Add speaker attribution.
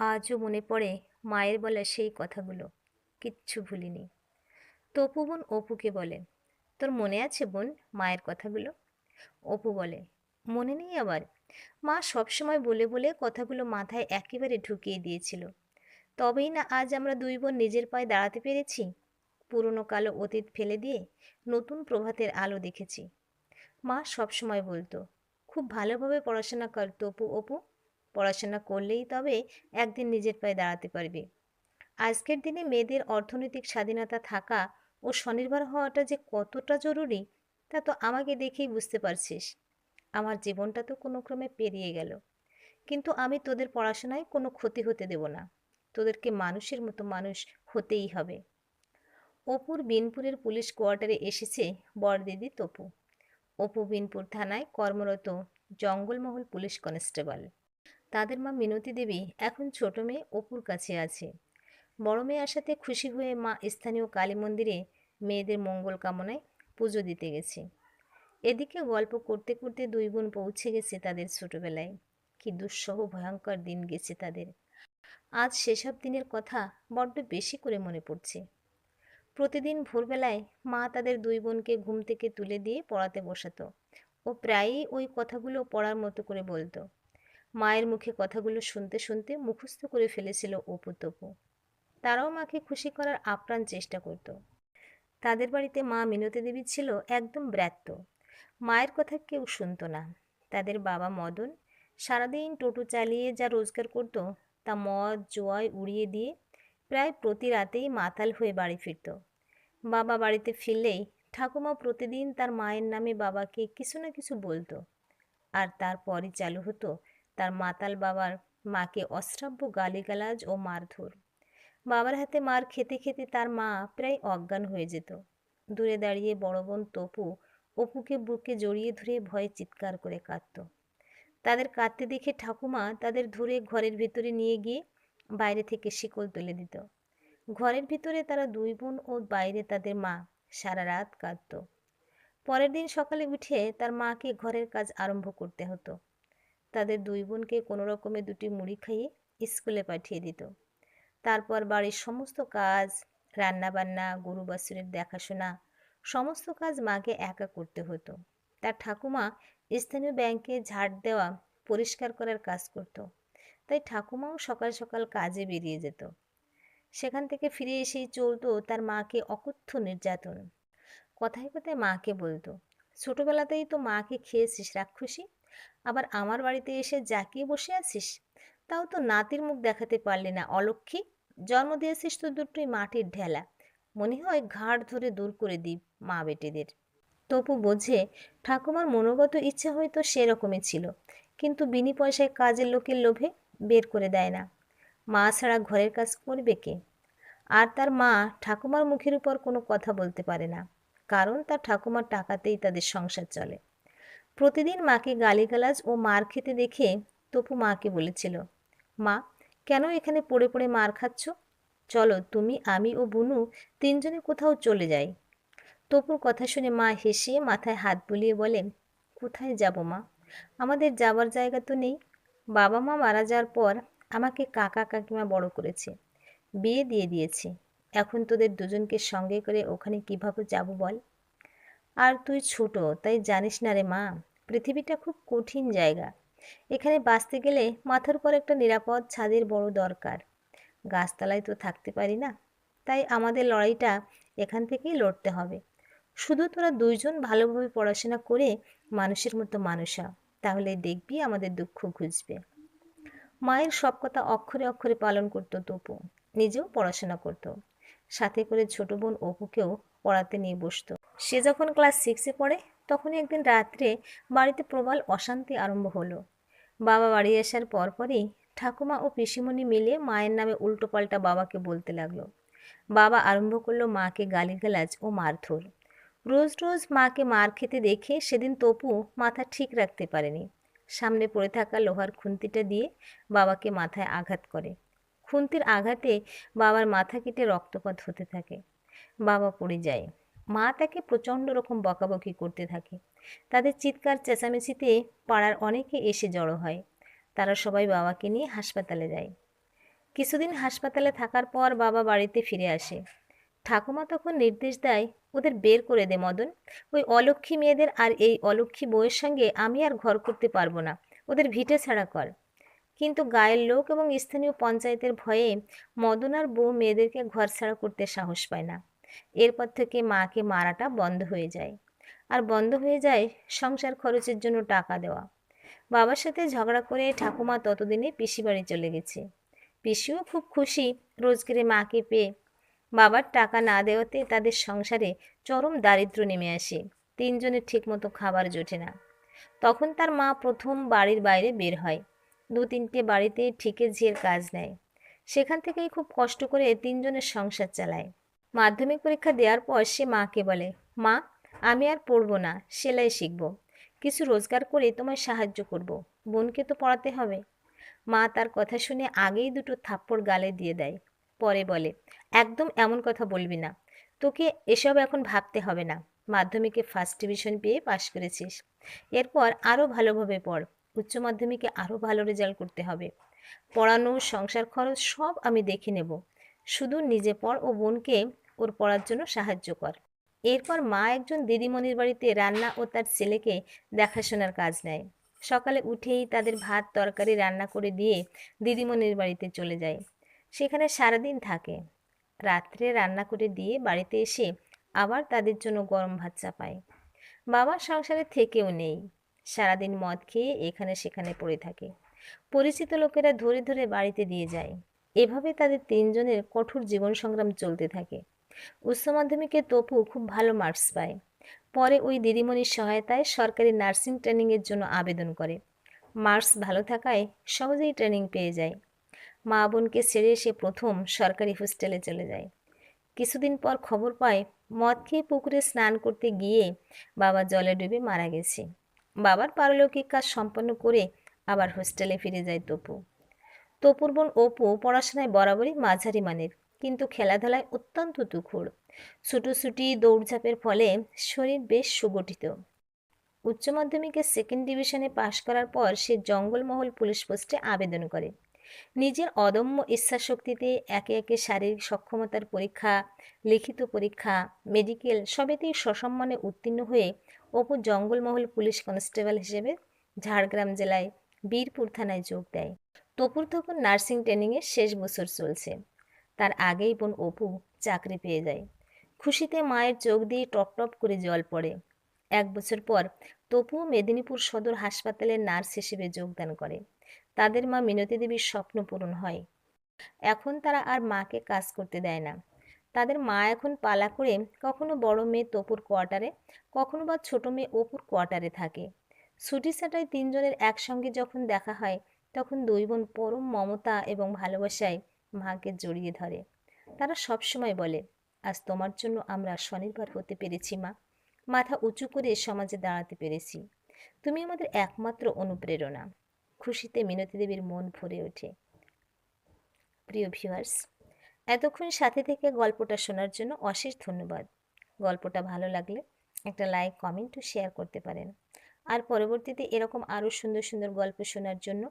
Speaker 1: আজও মনে পড়ে মায়ের বলা সেই কথাগুলো। কিচ্ছু ভুলিনি। তপু বোন অপুকে বলে, তোর মনে আছে বোন মায়ের কথাগুলো? অপু বলে, মনে নেই আবার। মা সবসময় বলে বলে কথাগুলো মাথায় একেবারে ঢুকিয়ে দিয়েছিল। তবেই না আজ আমরা দুই বোন নিজের পায়ে দাঁড়াতে পেরেছি? পুরনো কালো অতীত ফেলে দিয়ে নতুন প্রভাতের আলো দেখেছি। মা সবসময় বলতো, খুব ভালোভাবে পড়াশোনা কর তপু, অপু। পড়াশোনা করলেই তবে একদিন নিজের পায়ে দাঁড়াতে পারবে। আজকের দিনে মেয়েদের অর্থনৈতিক স্বাধীনতা থাকা ও স্বনির্ভর হওয়াটা যে কতটা জরুরি, তা তো আমাকে দেখেই বুঝতে পারছিস। আমার জীবনটা তো কোনো ক্রমে পেরিয়ে গেল। কিন্তু আমি তোদের পড়াশোনায় কোনো ক্ষতি হতে দেব না। তোদেরকে মানুষের মতো মানুষ হতেই হবে। অপুর বিনপুরের পুলিশ কোয়ার্টারে এসেছে বড়দিদি তপু। অপু বিনপুর থানায় কর্মরত জঙ্গলমহল পুলিশ কনস্টেবল। তাদের মা মিনতি দেবী এখন ছোট মেয়ে অপুর কাছে আছে। বড় মেয়ে আসাতে খুশি হয়ে মা স্থানীয় কালী মন্দিরে মেয়েদের মঙ্গল কামনায় পুজো দিতে গেছে। এদিকে গল্প করতে করতে দুই বোন পৌঁছে গেছে তাদের ছোটবেলায়। কি দুঃসহ ভয়ঙ্কর দিন গেছে তাদের। আজ সেসব দিনের কথা বড্ড বেশি করে মনে পড়ছে। প্রতিদিন ভোরবেলায় মা তাদের দুই বোনকে ঘুম থেকে তুলে দিয়ে পড়াতে বসাতো ও প্রায়ই ওই কথাগুলো পড়ার মতো করে বলতো। মায়ের মুখে কথাগুলো শুনতে শুনতে মুখস্থ করে ফেলেছিল অপু তপু তারাও মাকে খুশি করার আপ্রাণ চেষ্টা করত। তাদের বাড়িতে মা মিনতি দেবী ছিল একদম ব্র্যাত্য মায়ের কথা কেউ শুনতো না। তাদের বাবা মদন সারাদিন টোটো চালিয়ে যা রোজগার করত, তা মদ, জোয়ায় উড়িয়ে দিয়ে প্রায় প্রতি রাতেই মাতাল হয়ে বাড়ি ফিরত। বাবা বাড়িতে ফিরলেই ঠাকুমা প্রতিদিন তার মায়ের নামে বাবাকে কিছু না কিছু বলতো। আর তারপরই চালু হতো তার মাতাল বাবার মাকে অশ্রাব্য গালিগালাজ ও মারধর। বাবার হাতে মার খেতে খেতে তার মা প্রায় অজ্ঞান হয়ে যেত। দূরে দাঁড়িয়ে বড় বোন তপু অপুকে বুকে জড়িয়ে ধরে ভয়ে চিৎকার করে কাঁদত। তাদের কাঁদতে দেখে ঠাকুমা তাদের ধরে ঘরের ভেতরে নিয়ে গিয়ে বাইরে থেকে শিকল তুলে দিত। ঘরের ভিতরে তারা দুই বোন ও বাইরে তাদের মা সারা রাত কাঁদত। পরের দিন সকালে উঠে তার মাকে ঘরের কাজ আরম্ভ করতে হতো। তাদের দুই বোনকে কোনো রকমে দুটি মুড়ি খাইয়ে স্কুলে পাঠিয়ে দিত। তারপর বাড়ির সমস্ত কাজ, রান্নাবান্না, গরু বাছুরের দেখাশোনা, সমস্ত কাজ মাকে একা করতে হতো। তার ঠাকুমা স্থানীয় ব্যাংকে ঝাড় দেওয়া, পরিষ্কার করার কাজ করত। তাই ঠাকুমাও সকাল সকাল কাজে বেরিয়ে যেত। সেখান থেকে ফিরে এসেই চলতো তার মাকে অকথ্য নির্যাতন। কথায় কথায় মাকে বলতো, ছোটবেলাতেই তো মাকে খেয়েছিস, রাক্ষসী। আবার আমার বাড়িতে এসে জাকিয়ে বসে আছিস, তাও তো নাতির মুখ দেখাতে পারলি না, অলক্ষী। জন্ম দিয়েছিস তো দুটোই মাটির ঢেলা। মনে হয় ঘাড় ধরে দূর করে দিই মা বেটেদের। তপু বোঝে ঠাকুমার মনোগত ইচ্ছা হয়তো সেরকমই ছিল, কিন্তু বিনি পয়সায় কাজের লোকের লোভে বের করে দেয় না। মা ছাড়া ঘরের কাজ করবে কে? আর তার মা ঠাকুমার মুখের উপর কোনো কথা বলতে পারে না, কারণ তার ঠাকুমার টাকাতেই তাদের সংসার চলে। প্রতিদিন মাকে গালিগালাজ ও মার খেতে দেখে তপু মাকে বলেছিল, মা, কেন এখানে পড়ে পড়ে মার খাচ্ছ? চলো তুমি, আমি ও বুনু তিনজনে কোথাও চলে যাই। তপুর কথা শুনে মা হেসে মাথায় হাত বুলিয়ে বলেন কোথায় যাব মা? আমাদের যাবার জায়গা তো নেই। বাবা মা মারা যাওয়ার পর আমাকে কাকা কাকিমা বড় করেছে, বিয়ে দিয়ে দিয়েছে। এখন তোদের দুজনকে সঙ্গে করে ওখানে কীভাবে যাব বল? আর তুই ছোট, তাই জানিস না রে মা, পৃথিবীটা খুব কঠিন জায়গা। এখানে বাঁচতে গেলে মাথার উপর একটা নিরাপদ ছাদের বড় দরকার। গাছতলায় তো থাকতে পারি না, তাই আমাদের লড়াইটা এখান থেকেই লড়তে হবে। শুধু তোরা দুইজন ভালোভাবে পড়াশোনা করে মানুষের মতো মানুষ তাহলে দেখবি আমাদের দুঃখ ঘুচবে। মায়ের সব কথা অক্ষরে অক্ষরে পালন করতো তপু, নিজেও পড়াশোনা করত। সাথে করে ছোট বোন অপুকেও পড়াতে নিয়ে বসতো। সে যখন ক্লাস সিক্সে পড়ে, তখনই একদিন রাত্রে বাড়িতে প্রবল অশান্তি আরম্ভ হলো। বাবা বাড়ি আসার পরপরই ঠাকুমা ও পিসিমণি মিলে মায়ের নামে উল্টোপাল্টা বাবাকে বলতে লাগল। বাবা আরম্ভ করল মাকে গালিগালাজ ও মারধর। রোজ রোজ মাকে মার খেতে দেখে সেদিন তপু মাথা ঠিক রাখতে পারেনি। সামনে পড়ে থাকা লোহার খুন্তিটা দিয়ে বাবাকে মাথায় আঘাত করে। খুন্তির আঘাতে বাবার মাথা কেটে রক্তপাত হতে থাকে। বাবা পড়ে যায়। মা তাকে প্রচণ্ড রকম বকাবকি করতে থাকে। তাদের চিৎকার, চেঁচামেচিতে পাড়ার অনেকে এসে জড়ো হয়। তারা সবাই বাবাকে নিয়ে হাসপাতালে যায়। কিছুদিন হাসপাতালে থাকার পর বাবা বাড়িতে ফিরে আসে। ঠাকুমা তখন নির্দেশ দেয়, ওদের বের করে দে মদন। ওই অলক্ষী মেয়েদের আর এই অলক্ষী বউয়ের সঙ্গে আমি আর ঘর করতে পারব না। ওদের ভিটে ছাড়া কর। কিন্তু গায়ের লোক এবং স্থানীয় পঞ্চায়েতের ভয়ে মদন আর বউ মেয়েদেরকে ঘর ছাড়া করতে সাহস পায় না। এরপর থেকে মাকে মারাটা বন্ধ হয়ে যায়। আর বন্ধ হয়ে যায় সংসার খরচের জন্য টাকা দেওয়া। বাবার সাথে ঝগড়া করে ঠাকুমা ততদিনে পিসি বাড়ি চলে গেছে। পিসিও খুব খুশি রোজগারে মাকে পেয়ে। বাবার টাকা না দেওয়াতে তাদের সংসারে চরম দারিদ্র্য নেমে আসে। তিনজনের ঠিকমতো খাবার জোটে না। তখন তার মা প্রথম বাড়ির বাইরে বের হয়। দু তিনটে বাড়িতে ঠিকে ঝিয়ের কাজ নেয়। সেখান থেকেই খুব কষ্ট করে তিনজনের সংসার চালায়। মাধ্যমিক পরীক্ষা দেওয়ার পর সে মাকে বলে, মা, আমি আর পড়ব না, সেলাই শিখব। কিছু রোজগার করে তোমায় সাহায্য করব। বোনকে তো পড়াতে হবে। মা তার কথা শুনে আগেই দুটো থাপ্পড় গালে দিয়ে দেয়। পরে বলে, একদম এমন কথা বলবি না। তোকে এসব এখন ভাবতে হবে না। মাধ্যমিকে ফার্স্ট ডিভিশন পেয়ে পাশ করেছিস। এরপর আরও ভালোভাবে পড়। উচ্চ মাধ্যমিকে আরও ভালো রেজাল্ট করতে হবে। পড়ানো, সংসার খরচ সব আমি দেখে নেব। শুধু নিজে পড় ও বোনকে ওর পড়ার জন্য সাহায্য কর। এরপর মা একজন দিদিমণির বাড়িতে রান্না ও তার ছেলেকে দেখাশোনার কাজ নেয়। সকালে উঠেই তাদের ভাত, তরকারি রান্না করে দিয়ে দিদিমণির বাড়িতে চলে যায়। সেখানে সারাদিন থাকে। রাত্রে রান্না করে দিয়ে বাড়িতে এসে আবার তাদের জন্য গরম ভাত চাপায়। বাবার সংসারে থেকেও নেই। সারাদিন মদ খেয়ে এখানে সেখানে পড়ে থাকে। পরিচিত লোকেরা ধরে ধরে বাড়িতে দিয়ে যায়। এভাবে তাদের তিনজনের কঠোর জীবন সংগ্রাম চলতে থাকে। উচ্চ মাধ্যমিকে তপু খুব ভালো মার্কস পায়। পরে ওই দিদিমণির সহায়তায় সরকারি নার্সিং ট্রেনিংয়ের জন্য আবেদন করে। মার্কস ভালো থাকায় সহজেই ট্রেনিং পেয়ে যায়। মা বোনকে ছেড়ে সে প্রথম সরকারি হোস্টেলে চলে যায়। কিছুদিন পর খবর পায়, মদ খেয়ে পুকুরে স্নান করতে গিয়ে বাবা জলে ডুবে মারা গেছে। বাবার পারলৌকিক কাজ সম্পন্ন করে আবার হোস্টেলে ফিরে যায় তপু। তপুর বোন অপু পড়াশোনায় বরাবরই মাঝারি মানের, কিন্তু খেলাধুলায় অত্যন্ত তুখুর। ছুটোছুটি, দৌড়ঝাঁপের ফলে শরীর বেশ সুগঠিত। উচ্চ মাধ্যমিকে সেকেন্ড ডিভিশনে পাশ করার পর সে জঙ্গলমহল পুলিশ পোস্টে আবেদন করে। নিজের অদম্য ইচ্ছাশক্তিতে একে একে শারীরিক সক্ষমতার পরীক্ষা, লিখিত পরীক্ষা মেডিকেল সবেতেই সসম্মানে উত্তীর্ণ হয়ে অপু জঙ্গলমহল পুলিশ কনস্টেবল হিসেবে ঝাড়গ্রাম জেলায় বীরপুর থানায় যোগ দেয়। তপুর তখন নার্সিং ট্রেনিংয়ের শেষ বছর চলছে। তার আগেই বোন অপু চাকরি পেয়ে যায়। খুশিতে মায়ের চোখ দিয়ে টপ টপ করে জল পড়ে। এক বছর পর তপু মেদিনীপুর সদর হাসপাতালে নার্স হিসেবে যোগদান করে। তাদের মা মিনতি দেবীর স্বপ্ন পূরণ হয়। এখন তারা আর মাকে কাজ করতে দেয় না। তাদের মা এখন পালা করে কখনো বড় মেয়ে তপুর কোয়ার্টারে, কখনো বা ছোট মেয়ে অপুর কোয়ার্টারে থাকে। ছুটি ছাটায় তিনজনের একসঙ্গে যখন দেখা হয় তখন দুই বোন পরম মমতা এবং ভালোবাসায় মাকে জড়িয়ে ধরে। তারা সবসময় বলে, আজ তোমার জন্য আমরা স্বনির্ভর হতে পেরেছি, মা। মাথা উঁচু করে সমাজে দাঁড়াতে পেরেছি। তুমি আমাদের একমাত্র অনুপ্রেরণা। খুশিতে মিনতি দেবীর মন ভরে ওঠে। প্রিয় ভিউয়ার্স, এতক্ষণ সাথে থেকে গল্পটা শোনার জন্য অশেষ ধন্যবাদ। গল্পটা ভালো লাগলে একটা লাইক, কমেন্ট ও শেয়ার করতে পারেন। আর পরবর্তীতে এরকম আরও সুন্দর সুন্দর গল্প শোনার জন্য